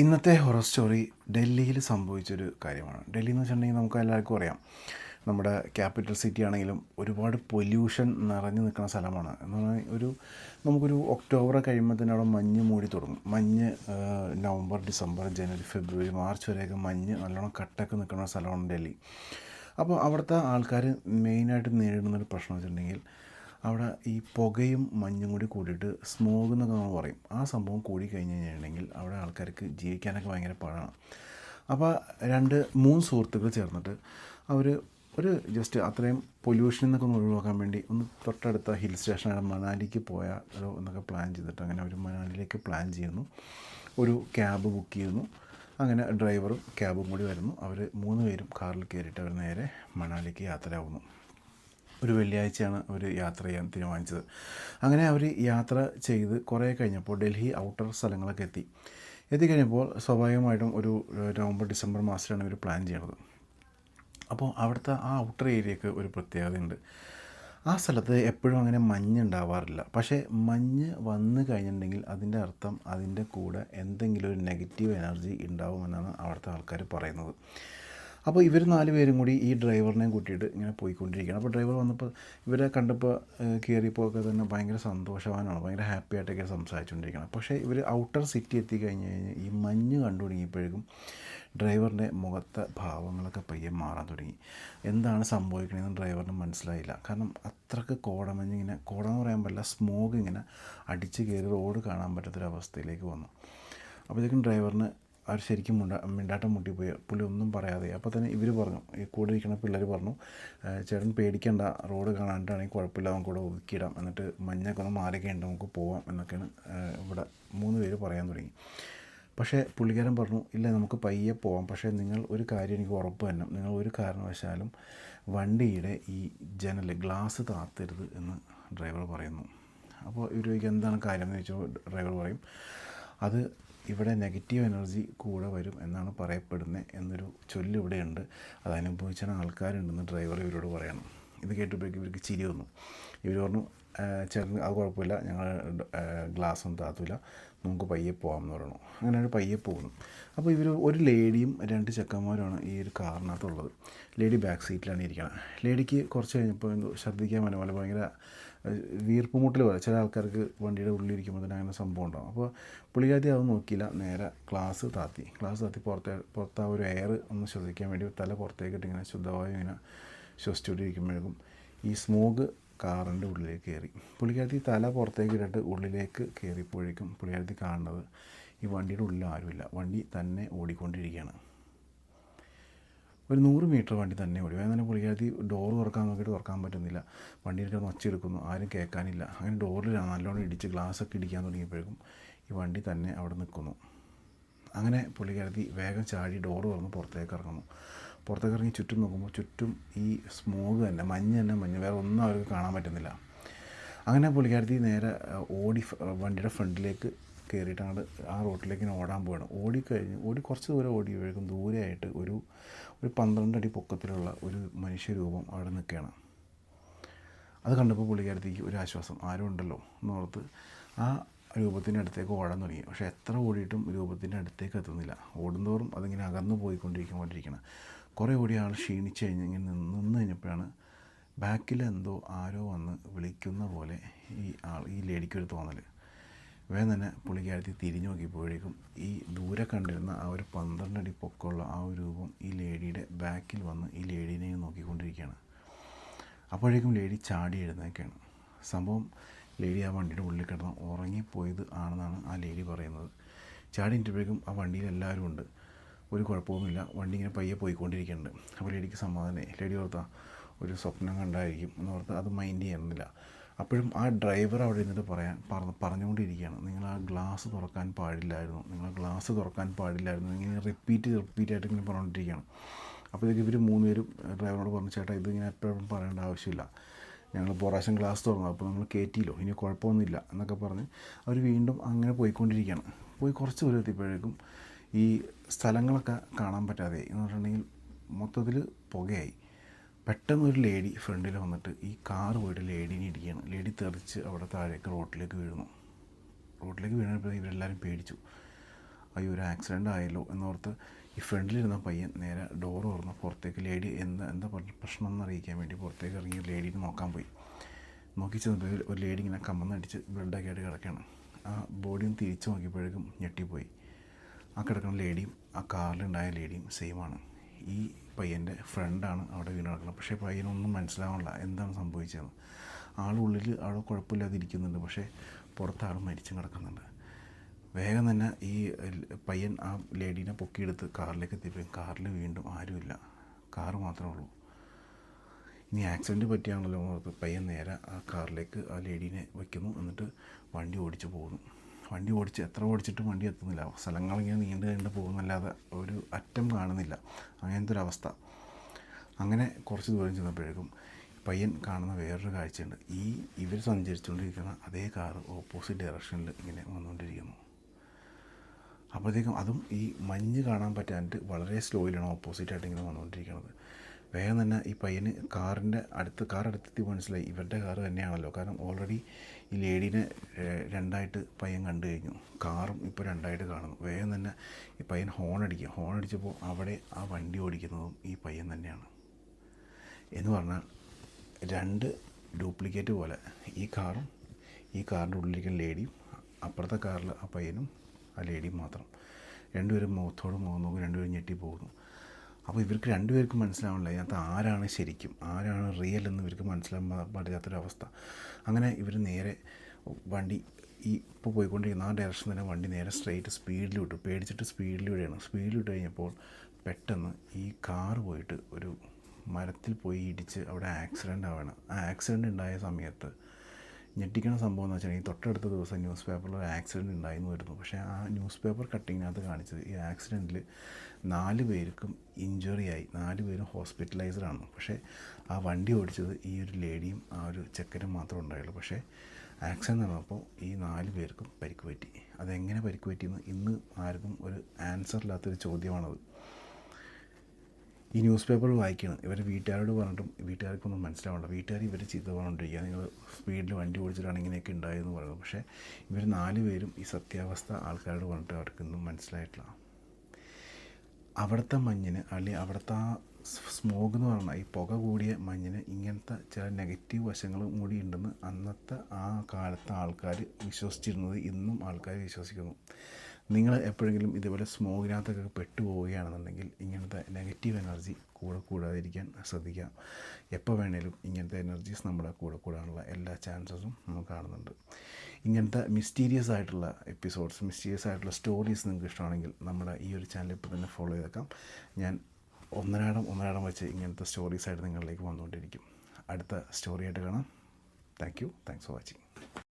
ഇന്നത്തെ horror story ഡൽഹിയിൽ സംഭവിച്ചൊരു കാര്യമാണ്. ഡൽഹി എന്ന് വെച്ചിട്ടുണ്ടെങ്കിൽ നമുക്ക് എല്ലാവർക്കും അറിയാം. നമ്മുടെ ക്യാപിറ്റൽ സിറ്റി ആണെങ്കിലും ഒരുപാട് പൊല്യൂഷൻ നിറഞ്ഞു നിൽക്കുന്ന സ്ഥലമാണ്. എന്ന് പറഞ്ഞാൽ ഒരു നമുക്കൊരു ഒക്ടോബർ കഴിയുമ്പോൾ തന്നെ അവിടെ മഞ്ഞ് മൂടി തുടങ്ങും. മഞ്ഞ് നവംബർ ഡിസംബർ ജനുവരി ഫെബ്രുവരി മാർച്ച് വരെയൊക്കെ മഞ്ഞ് നല്ലോണം കട്ടൊക്കെ നിൽക്കുന്ന സ്ഥലമാണ് ഡൽഹി. അപ്പോൾ അവിടുത്തെ ആൾക്കാർ മെയിനായിട്ട് നേരിടുന്നൊരു പ്രശ്നം വെച്ചിട്ടുണ്ടെങ്കിൽ അവിടെ ഈ പുകയും മഞ്ഞും കൂടി കൂടിയിട്ട് സ്മോഗ് എന്നൊക്കെ നമ്മൾ പറയും. ആ സംഭവം കൂടി കഴിഞ്ഞ് കഴിഞ്ഞിട്ടുണ്ടെങ്കിൽ അവിടെ ആൾക്കാർക്ക് ജീവിക്കാനൊക്കെ ഭയങ്കര പാടാണ്. അപ്പോൾ രണ്ട് മൂന്ന് സുഹൃത്തുക്കൾ ചേർന്നിട്ട് അവർ ഒരു ജസ്റ്റ് അത്രയും പൊല്യൂഷനിൽ നിന്നൊക്കെ ഒന്ന് ഒഴിവാക്കാൻ വേണ്ടി ഒന്ന് തൊട്ടടുത്ത ഹിൽ സ്റ്റേഷനായ മണാലിക്ക് പോയാലോ എന്നൊക്കെ പ്ലാൻ ചെയ്തിട്ട് അങ്ങനെ അവർ മണാലിയിലേക്ക് പ്ലാൻ ചെയ്യുന്നു. ഒരു ക്യാബ് ബുക്ക് ചെയ്യുന്നു. അങ്ങനെ ഡ്രൈവറും ക്യാബും കൂടി വരുന്നു. അവർ മൂന്ന് പേരും കാറിൽ കയറിയിട്ട് അവർ നേരെ മണാലിക്ക് യാത്രയാവുന്നു. ഒരു വെള്ളിയാഴ്ചയാണ് അവർ യാത്ര ചെയ്യാൻ തീരുമാനിച്ചത്. അങ്ങനെ അവർ യാത്ര ചെയ്ത് കുറേ കഴിഞ്ഞപ്പോൾ ഡൽഹി ഔട്ടർ സ്ഥലങ്ങളൊക്കെ എത്തി. എത്തിക്കഴിഞ്ഞപ്പോൾ സ്വാഭാവികമായിട്ടും ഒരു നവംബർ ഡിസംബർ മാസത്തിലാണ് ഇവർ പ്ലാൻ ചെയ്യണത്. അപ്പോൾ അവിടുത്തെ ആ ഔട്ടർ ഏരിയക്ക് ഒരു പ്രത്യേകതയുണ്ട്. ആ സ്ഥലത്ത് എപ്പോഴും അങ്ങനെ മഞ്ഞ് ഉണ്ടാവാറില്ല പക്ഷേ മഞ്ഞ് വന്നു കഴിഞ്ഞിട്ടുണ്ടെങ്കിൽ അതിന്റെ അർത്ഥം അതിന്റെ കൂടെ എന്തെങ്കിലും ഒരു നെഗറ്റീവ് എനർജി ഉണ്ടാവുമെന്നാണ് അവിടുത്തെ ആൾക്കാർ പറയുന്നത്. അപ്പോൾ ഇവർ നാല് പേരും കൂടി ഈ ഡ്രൈവറിനെയും കൂട്ടിയിട്ട് ഇങ്ങനെ പോയിക്കൊണ്ടിരിക്കുകയാണ്. അപ്പോൾ ഡ്രൈവർ വന്നപ്പോൾ ഇവരെ കണ്ടപ്പോൾ കയറിയപ്പോൾ ഒക്കെ തന്നെ ഭയങ്കര സന്തോഷവാനാണ്. ഭയങ്കര ഹാപ്പി ആയിട്ടൊക്കെ സംസാരിച്ചുകൊണ്ടിരിക്കണം പക്ഷേ ഇവർ ഔട്ടർ സിറ്റി എത്തിക്കഴിഞ്ഞ് കഴിഞ്ഞ് ഈ മഞ്ഞ് കണ്ടു തുടങ്ങിയപ്പോഴേക്കും ഡ്രൈവറിന്റെ മുഖത്തെ ഭാവങ്ങളൊക്കെ പയ്യെ മാറാൻ തുടങ്ങി. എന്താണ് സംഭവിക്കണമെന്ന് ഡ്രൈവറിന് മനസ്സിലായില്ല. കാരണം അത്രയ്ക്ക് കോടമഞ്ഞ് ഇങ്ങനെ കോടമെന്ന് പറയാൻ പറ്റില്ല സ്മോഗ് ഇങ്ങനെ അടിച്ച് കയറി റോഡ് കാണാൻ പറ്റാത്തൊരവസ്ഥയിലേക്ക് വന്നു. അപ്പോഴത്തേക്കും ഡ്രൈവറിന് അവർ ശരിക്കും മുണ്ട മിണ്ടാട്ടം മുട്ടിപ്പോയി. പുള്ളി ഒന്നും പറയാതെ. അപ്പോൾ തന്നെ ഇവർ പറഞ്ഞു ഈ കൂടെ ഇരിക്കുന്ന പിള്ളേർ പറഞ്ഞു "ഏഹ് ചേട്ടൻ പേടിക്കണ്ട റോഡ് കാണാണ്ടാണെങ്കിൽ കുഴപ്പമില്ല നമുക്ക് ഇവിടെ ഒതുക്കിയിടാം. എന്നിട്ട് മഞ്ഞൊക്കെ ഒന്ന് മാറിക്കുണ്ട് നമുക്ക് പോവാം എന്നൊക്കെയാണ് ഇവിടെ മൂന്ന് പേര് പറയാൻ തുടങ്ങി. പക്ഷേ പുള്ളിക്കാരൻ പറഞ്ഞു ഇല്ല നമുക്ക് പയ്യെ പോവാം. പക്ഷേ നിങ്ങൾ ഒരു കാര്യം എനിക്ക് ഉറപ്പ് തന്നെ നിങ്ങൾ ഒരു കാരണവശാലും വണ്ടിയുടെ ഈ ജനൽ ഗ്ലാസ് താത്തരുത് എന്ന് ഡ്രൈവർ പറയുന്നു. അപ്പോൾ ഇവർ എന്താണ് കാര്യം? എന്ന് ചോദിച്ചാൽ ഡ്രൈവർ പറയും അത് ഇവിടെ നെഗറ്റീവ് എനർജി കൂടെ വരും എന്നാണ് പറയപ്പെടുന്നത് എന്നൊരു ചൊല്ല് ഇവിടെയുണ്ട്. അത് അനുഭവിച്ച ആൾക്കാരുണ്ടെന്ന് ഡ്രൈവർ ഇവരോട് പറയണം. ഇത് കേട്ടപ്പോഴേക്കും ഇവർക്ക് ചിരി വന്നു. ഇവർ പറഞ്ഞു ചേർന്ന് അത് കുഴപ്പമില്ല. ഞങ്ങൾ ഗ്ലാസ് ഒന്നും താത്തൂല. നമുക്ക് പയ്യെ പോകാം എന്ന് പറയണു അങ്ങനെ ഒരു പയ്യെ പോകുന്നു അപ്പോൾ ഇവർ ഒരു ലേഡിയും രണ്ട് ചെക്കന്മാരുമാണ് ഈ ഒരു കാറിനകത്തുള്ളത്. ലേഡി ബാക്ക് സീറ്റിലാണ് ഇരിക്കുന്നത് ലേഡിക്ക് കുറച്ച് കഴിഞ്ഞപ്പോൾ എന്തോ ഛർദ്ദിക്കാൻ വന്ന ഭയങ്കര ഏഹ്, വീർപ്പ് മുട്ടൽ പോലെ ചില ആൾക്കാർക്ക് വണ്ടിയുടെ ഉള്ളിലിരിക്കുമ്പോൾ തന്നെ അങ്ങനെ സംഭവം ഉണ്ടാകും അപ്പോൾ പുള്ളിക്കാരി അത് നോക്കിയില്ല. നേരെ ക്ലാസ് താത്തി. ക്ലാസ് താത്തി പുറത്തെ പുറത്ത് ആ ഒരു എയർ ഒന്ന് ശ്വസിക്കാൻ വേണ്ടി തല പുറത്തേക്കിട്ട് ഇങ്ങനെ ശുദ്ധവായു ഇങ്ങനെ ശ്വസിച്ചുകൊണ്ടിരിക്കുമ്പോഴേക്കും ഈ സ്മോഗ് കാറിന്റെ ഉള്ളിലേക്ക് കയറി. പുള്ളിക്കാരത്തി തല പുറത്തേക്ക് ഇട്ടിട്ട് ഉള്ളിലേക്ക് കയറിയപ്പോഴേക്കും പുള്ളിക്കാരത്തി കാണുന്നത് ഈ വണ്ടിയുടെ ഉള്ളിൽ ആരുമില്ല. വണ്ടി തന്നെ ഓടിക്കൊണ്ടിരിക്കുകയാണ്. ഒരു നൂറ് മീറ്റർ വണ്ടി തന്നെ ഓടി. വേഗം തന്നെ പുള്ളിക്കാരത്തി ഡോർ തുറക്കാൻ നോക്കിയിട്ട് തുറക്കാൻ പറ്റുന്നില്ല. വണ്ടിയിൽ ഒച്ചെടുക്കുന്നു ആരും കേൾക്കാനില്ല. അങ്ങനെ ഡോറിൽ നല്ലോണം ഇടിച്ച് ഗ്ലാസ്സൊക്കെ ഇടിക്കാൻ തുടങ്ങിയപ്പോഴേക്കും ഈ വണ്ടി തന്നെ അവിടെ നിൽക്കുന്നു. അങ്ങനെ പുള്ളിക്കാരത്തി വേഗം ചാടി ഡോർ തുറന്ന് പുറത്തേക്ക് ഇറങ്ങുന്നു. പുറത്തേക്ക് ഇറങ്ങി ചുറ്റും നോക്കുമ്പോൾ ചുറ്റും ഈ സ്മോഗ് തന്നെ മഞ്ഞ് തന്നെ മഞ്ഞ്. വേറെ ഒന്നും അവർക്ക് കാണാൻ പറ്റുന്നില്ല. അങ്ങനെ പുള്ളിക്കാരത്തി നേരെ ഓടി വണ്ടിയുടെ ഫ്രണ്ടിലേക്ക് കയറിയിട്ട് അങ്ങോട്ട് ആ റോട്ടിലേക്ക് ഇങ്ങനെ ഓടാൻ പോവാണ്. ഓടിക്കഴിഞ്ഞ് ഓടി കുറച്ച് ദൂരം ഓടിയപ്പോഴേക്കും ദൂരെയായിട്ട് ഒരു ഒരു പന്ത്രണ്ട് അടി പൊക്കത്തിലുള്ള ഒരു മനുഷ്യരൂപം അവിടെ നിൽക്കുകയാണ്. അത് കണ്ടപ്പോൾ പുള്ളിക്കാരത്തേക്ക് ഒരു ആശ്വാസം ആരും ഉണ്ടല്ലോ എന്നോർത്ത് ആ രൂപത്തിന്റെ അടുത്തേക്ക് ഓടാൻ തുടങ്ങി. പക്ഷേ എത്ര ഓടിയിട്ടും രൂപത്തിന്റെ അടുത്തേക്ക് എത്തുന്നില്ല. ഓടുന്തോറും അതിങ്ങനെ അകന്നു പോയിക്കൊണ്ടിരിക്കൊണ്ടിരിക്കണം കുറേ ഓടി ആൾ ക്ഷീണിച്ച് കഴിഞ്ഞ് ഇങ്ങനെ നിന്ന് കഴിഞ്ഞപ്പോഴാണ് ബാക്കിൽ എന്തോ ആരോ വന്ന് വിളിക്കുന്ന പോലെ ഈ ആൾ ഈ ലേഡിക്കൊരു തോന്നൽ വേഗം തന്നെ പുള്ളിക്കാരത്തി തിരിഞ്ഞു നോക്കിയപ്പോഴേക്കും ഈ ദൂരെ കണ്ടിരുന്ന ആ ഒരു പന്ത്രണ്ട് അടി പൊക്കമുള്ള ആ ഒരു രൂപം ഈ ലേഡിയുടെ ബാക്കിൽ വന്ന് ഈ ലേഡീനെ നോക്കിക്കൊണ്ടിരിക്കുകയാണ്. അപ്പോഴേക്കും ലേഡി ചാടി എഴുന്നേക്കാണ് സംഭവം ലേഡി ആ വണ്ടിയുടെ ഉള്ളിൽ കിടന്ന് ഉറങ്ങിപ്പോയത് ആണെന്നാണ് ആ ലേഡി പറയുന്നത്. ചാടി ഇട്ടപ്പോഴേക്കും ആ വണ്ടിയിൽ എല്ലാവരും ഉണ്ട്. ഒരു കുഴപ്പവുമില്ല. വണ്ടി ഇങ്ങനെ പയ്യെ പോയിക്കൊണ്ടിരിക്കുന്നുണ്ട്. അപ്പോൾ ലേഡിക്ക് സമാധാനമായി. ലേഡി ഓർത്താ ഒരു സ്വപ്നം കണ്ടായിരിക്കും എന്ന് ഓർത്ത് അത് മൈൻഡ് ചെയ്യുന്നില്ല. അപ്പോഴും ആ ഡ്രൈവർ അവിടെ ഇരുന്നിട്ട് പറയാൻ പറഞ്ഞു പറഞ്ഞുകൊണ്ടിരിക്കുകയാണ്. നിങ്ങൾ ആ ഗ്ലാസ് തുറക്കാൻ പാടില്ലായിരുന്നു. നിങ്ങൾ ആ ഗ്ലാസ് തുറക്കാൻ പാടില്ലായിരുന്നു. ഇങ്ങനെ റിപ്പീറ്റ് റിപ്പീറ്റ് ആയിട്ട് ഇങ്ങനെ പറഞ്ഞുകൊണ്ടിരിക്കുകയാണ്. അപ്പോഴത്തേക്ക് ഇവർ മൂന്ന് പേരും ഡ്രൈവറോട് പറഞ്ഞു ചേട്ടാ ഇതിങ്ങനെ എപ്പോഴും പറയേണ്ട ആവശ്യമില്ല. ഞങ്ങൾ പ്രാവശ്യം ഗ്ലാസ് തുറന്നു. അപ്പോൾ നമ്മൾ കയറ്റിയില്ലോ. ഇനി കുഴപ്പമൊന്നുമില്ല. എന്നൊക്കെ പറഞ്ഞ് അവർ വീണ്ടും അങ്ങനെ പോയിക്കൊണ്ടിരിക്കുകയാണ്. പോയി കുറച്ച് ദൂരം എത്തിയപ്പോഴേക്കും ഈ സ്ഥലങ്ങളൊക്കെ കാണാൻ പറ്റാതെ എന്ന് പറഞ്ഞിട്ടുണ്ടെങ്കിൽ മൊത്തത്തിൽ പുകയായി. പെട്ടെന്ന് ഒരു ലേഡി ഫ്രണ്ടിൽ വന്നിട്ട് ഈ കാറ് പോയിട്ട് ലേഡീനെ ഇടിക്കുകയാണ്. ലേഡി തെറിച്ച് അവിടെ താഴേക്ക് റോട്ടിലേക്ക് വീഴുന്നു. റോട്ടിലേക്ക് വീണപ്പോൾ ഇവരെല്ലാവരും പേടിച്ചു. അയ്യോ ഒരു ആക്സിഡന്റ് ആയല്ലോ എന്നോർത്ത് ഈ ഫ്രണ്ടിലിരുന്ന പയ്യൻ നേരെ ഡോർ തുറന്ന് പുറത്തേക്ക് ലേഡി എന്താ എന്താ പ്രശ്നം എന്ന് അറിയിക്കാൻ വേണ്ടി പുറത്തേക്ക് ഇറങ്ങി ലേഡീനെ നോക്കാൻ പോയി. നോക്കി ചെന്നപ്പോൾ ഒരു ലേഡി ഇങ്ങനെ കമ്മന്നടിച്ച് ബ്ലഡൊക്കെ ആയിട്ട് കിടക്കുകയാണ്. ആ ബോഡിയും തിരിച്ചു നോക്കിയപ്പോഴേക്കും ഞെട്ടിപ്പോയി. ആ കിടക്കുന്ന ലേഡിയും ആ കാറിലുണ്ടായ ലേഡിയും സെയിമാണ് ഈ പയ്യന്റെ ഫ്രണ്ടാണ് അവിടെ വീണ് കിടക്കുന്നത്. പക്ഷേ പയ്യനൊന്നും മനസ്സിലാവണില്ല എന്താണ് സംഭവിച്ചതെന്ന്. ആളുള്ളിൽ ആൾ കുഴപ്പമില്ലാതെ ഇരിക്കുന്നുണ്ട് പക്ഷേ പുറത്ത് ആൾ മരിച്ചും കിടക്കുന്നുണ്ട്. വേഗം തന്നെ ഈ പയ്യൻ ആ ലേഡീനെ പൊക്കിയെടുത്ത് കാറിലേക്ക് എത്തിപ്പോയി കാറിൽ വീണ്ടും ആരുമില്ല. കാറ് മാത്രമേ ഉള്ളൂ. ഇനി ആക്സിഡന്റ് പറ്റിയാണല്ലോ. പയ്യൻ നേരെ ആ കാറിലേക്ക് ആ ലേഡീനെ വയ്ക്കുന്നു എന്നിട്ട് വണ്ടി ഓടിച്ചു പോകുന്നു. വണ്ടി ഓടിച്ച് എത്ര ഓടിച്ചിട്ടും വണ്ടി എത്തുന്നില്ല. സ്ഥലങ്ങളിങ്ങനെ നീണ്ടു നീണ്ടു പോകുന്നല്ലാതെ ഒരു അറ്റം കാണുന്നില്ല. അങ്ങനത്തെ ഒരു അവസ്ഥ. അങ്ങനെ കുറച്ച് ദൂരം ചെന്നപ്പോഴേക്കും പയ്യൻ കാണുന്ന വേറൊരു കാഴ്ചയുണ്ട്. ഈ ഇവർ സഞ്ചരിച്ചുകൊണ്ടിരിക്കുന്ന അതേ കാറ് ഓപ്പോസിറ്റ് ഡയറക്ഷനിൽ ഇങ്ങനെ വന്നുകൊണ്ടിരിക്കുന്നു. അപ്പോഴത്തേക്കും അതും ഈ മഞ്ഞ് കാണാൻ പറ്റാണ്ട് വളരെ സ്ലോയിലാണ് ഓപ്പോസിറ്റായിട്ട് ഇങ്ങനെ വന്നുകൊണ്ടിരിക്കുന്നത്. വേഗം തന്നെ ഈ പയ്യന് കാറിന്റെ അടുത്ത് കാർ അടുത്തെത്തി മനസ്സിലായി. ഇവരുടെ കാർ തന്നെയാണല്ലോ. കാരണം ഓൾറെഡി ഈ ലേഡീനെ രണ്ടായിട്ട് പയ്യൻ കണ്ടു കഴിഞ്ഞു. കാറും ഇപ്പോൾ രണ്ടായിട്ട് കാണുന്നു. വേഗം തന്നെ ഈ പയ്യൻ ഹോൺ അടിക്കുക. ഹോൺ അടിച്ചപ്പോൾ അവിടെ ആ വണ്ടി ഓടിക്കുന്നതും ഈ പയ്യൻ തന്നെയാണ്. എന്ന് പറഞ്ഞാൽ രണ്ട് ഡ്യൂപ്ലിക്കേറ്റ് പോലെ. ഈ കാറും ഈ കാറിന്റെ ഉള്ളിലിരിക്കുന്ന ലേഡിയും അപ്പുറത്തെ കാറിൽ ആ പയ്യനും ആ ലേഡിയും മാത്രം. രണ്ടുപേരും മുഖത്തോട് മുഖം നോക്കും രണ്ടുപേരും ഞെട്ടി പോകുന്നു. അപ്പോൾ ഇവർക്ക് രണ്ടുപേർക്കും മനസ്സിലാവണില്ല. ഇതിനകത്ത് ആരാണ് ശരിക്കും? ആരാണ് റിയൽ എന്ന് ഇവർക്ക് മനസ്സിലാവാൻ പറ്റാത്തൊരവസ്ഥ. അങ്ങനെ ഇവർ നേരെ വണ്ടി ഈ ഇപ്പോൾ പോയിക്കൊണ്ടിരിക്കുന്ന ആ ഡയറക്ഷൻ തന്നെ വണ്ടി നേരെ സ്ട്രെയിറ്റ് സ്പീഡിൽ വിട്ടു. പേടിച്ചിട്ട് സ്പീഡിൽ വിടുകയാണ്. സ്പീഡിൽ വിട്ട് കഴിഞ്ഞപ്പോൾ പെട്ടെന്ന് ഈ കാർ പോയിട്ട് ഒരു മരത്തിൽ പോയി ഇടിച്ച് അവിടെ ആക്സിഡന്റ് ആവുകയാണ്. ആ ആക്സിഡന്റ് ഉണ്ടായ സമയത്ത് ഞെട്ടിക്കുന്ന സംഭവം എന്ന് വെച്ചാൽ ഈ തൊട്ടടുത്ത ദിവസം ന്യൂസ് പേപ്പറിൽ ഒരു ആക്സിഡന്റ് ഉണ്ടായിരുന്നു വരുന്നു പക്ഷേ ആ ന്യൂസ് പേപ്പർ കട്ടിങ്ങിനകത്ത് കാണിച്ചത് ഈ ആക്സിഡന്റിൽ നാല് പേർക്കും ഇഞ്ചുറി ആയി. നാല് പേരും ഹോസ്പിറ്റലൈസ്ഡാണ് പക്ഷേ ആ വണ്ടി ഓടിച്ചത് ഈ ഒരു ലേഡിയും ആ ഒരു ചെക്കനും മാത്രമേ ഉണ്ടായുള്ളൂ. പക്ഷേ ആക്സിഡന്റ് നടന്നപ്പോൾ ഈ നാല് പേർക്കും പരിക്ക് പറ്റി. അതെങ്ങനെ പരിക്ക് പറ്റിയെന്ന് ഇന്ന് ആർക്കും ഒരു ആൻസർ ഇല്ലാത്തൊരു ചോദ്യമാണത്. ഈ ന്യൂസ് പേപ്പർ വായിക്കണം. ഇവർ വീട്ടുകാരോട് പറഞ്ഞിട്ടും വീട്ടുകാർക്കൊന്നും മനസ്സിലാവണ്ട. വീട്ടുകാർ ഇവർ ചീത്ത പറഞ്ഞുകൊണ്ടിരിക്കുക നിങ്ങൾ സ്പീഡിൽ വണ്ടി ഓടിച്ചിട്ടാണ് ഇങ്ങനെയൊക്കെ ഉണ്ടായതെന്ന് പറയുന്നത്. പക്ഷേ ഇവർ നാല് പേരും ഈ സത്യാവസ്ഥ ആൾക്കാരോട് പറഞ്ഞിട്ട് അവർക്കൊന്നും മനസ്സിലായിട്ടില്ല. അവിടുത്തെ മഞ്ഞിന് അല്ലെങ്കിൽ അവിടുത്തെ ആ സ്മോഗ് എന്ന് പറഞ്ഞാൽ ഈ പുക കൂടിയ മഞ്ഞിന് ഇങ്ങനത്തെ ചില നെഗറ്റീവ് വശങ്ങളും കൂടി ഉണ്ടെന്ന് അന്നത്തെ ആ കാലത്തെ ആൾക്കാർ വിശ്വസിച്ചിരുന്നത് ഇന്നും ആൾക്കാർ വിശ്വസിക്കുന്നു. നിങ്ങൾ എപ്പോഴെങ്കിലും ഇതുപോലെ സ്മോഗിനകത്തൊക്കെ പെട്ടുപോവുകയാണെന്നുണ്ടെങ്കിൽ ഇങ്ങനത്തെ നെഗറ്റീവ് എനർജി കൂടെ കൂടാതിരിക്കാൻ ശ്രദ്ധിക്കാം എപ്പോൾ വേണേലും ഇങ്ങനത്തെ എനർജീസ് നമ്മുടെ കൂടെ കൂടാനുള്ള എല്ലാ ചാൻസസും നമുക്ക് കാണുന്നുണ്ട്. ഇങ്ങനത്തെ മിസ്റ്റീരിയസ് ആയിട്ടുള്ള എപ്പിസോഡ്സ് മിസ്റ്റീരിയസ് ആയിട്ടുള്ള സ്റ്റോറീസ് നിങ്ങൾക്ക് ഇഷ്ടമാണെങ്കിൽ നമ്മുടെ ഈ ഒരു ചാനൽ ഇപ്പോൾ തന്നെ ഫോളോ ചെയ്തേക്കാം. ഞാൻ ഒന്നരാടം ഒന്നരാടം വെച്ച് ഇങ്ങനത്തെ സ്റ്റോറീസ് ആയിട്ട് നിങ്ങളിലേക്ക് വന്നുകൊണ്ടിരിക്കും. അടുത്ത സ്റ്റോറിയായിട്ട് കാണാം. Thank you thanks for watching